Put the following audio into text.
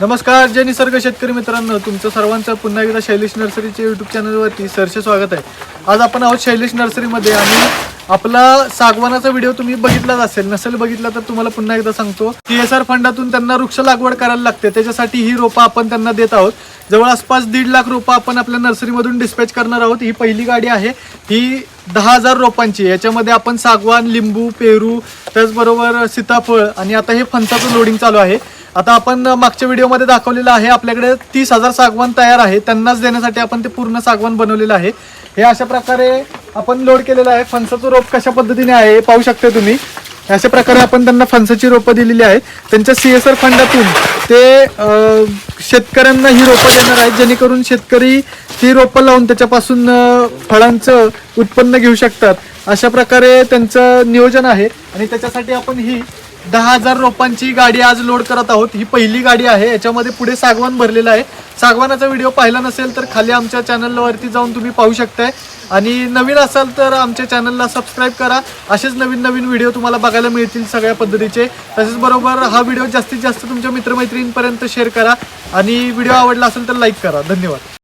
नमस्कार जय निसर्ग शेतकरी मित्रांनो. तुमचं सर्वांचं पुन्हा एकदा शैलेश नर्सरीच्या युट्यूब चॅनलवरती सरसे स्वागत आहे. आज आपण आहोत शैलेश नर्सरीमध्ये आणि आपला सागवानाचा व्हिडिओ तुम्ही बघितलाच असेल नसेल बघितला तर तुम्हाला पुन्हा एकदा सांगतो. टी एस आर फंडातून त्यांना वृक्ष लागवड करायला लागते. त्याच्यासाठी ही रोपं आपण त्यांना देत आहोत. जवळ आसपास दीड लाख रोपं आपण आपल्या नर्सरीमधून डिस्पॅच करणार आहोत. ही पहिली गाडी आहे. ही दहा हजार रोपांची याच्यामध्ये आपण सागवान लिंबू पेरू त्याचबरोबर सीताफळ आणि आता हे फणसाचं लोडिंग चालू आहे. आता आपण मागच्या व्हिडिओमध्ये दाखवलेलं आहे आपल्याकडे तीस हजार सागवान तयार आहे. त्यांनाच देण्यासाठी आपण ते पूर्ण सागवान बनवलेलं आहे. हे अशा प्रकारे आपण लोड केलेलं आहे. फणसाचं रोप कशा पद्धतीने आहे हे पाहू शकता तुम्ही. अशा प्रकारे आपण त्यांना फणसाची रोपं दिलेली आहेत. त्यांच्या सी एस आर फंडातून ते शेतकऱ्यांना ही रोपं देणार आहेत जेणेकरून शेतकरी ही रोपं लावून त्याच्यापासून फळांचं उत्पन्न घेऊ शकतात. अशा प्रकारे त्यांचं नियोजन आहे. आणि त्याच्यासाठी आपण ही दहा हजार रोपांची गाडी आज लोड करत आहोत. ही पहिली गाडी आहे. याच्यामध्ये पुढे सागवान भरलेला आहे. सागवानाचा व्हिडिओ पाहिला नसेल तर खाली आमच्या चॅनलवरती जाऊन तुम्ही पाहू शकताय. आणि नवीन असाल तर आमच्या चॅनलला सबस्क्राईब करा. असेच नवीन नवीन व्हिडिओ तुम्हाला बघायला मिळतील सगळ्या पद्धतीचे. तसेच बरोबर हा व्हिडिओ जास्तीत जास्त तुमच्या मित्रमैत्रिणींपर्यंत शेअर करा. आणि व्हिडिओ आवडला असेल तर लाईक करा. धन्यवाद.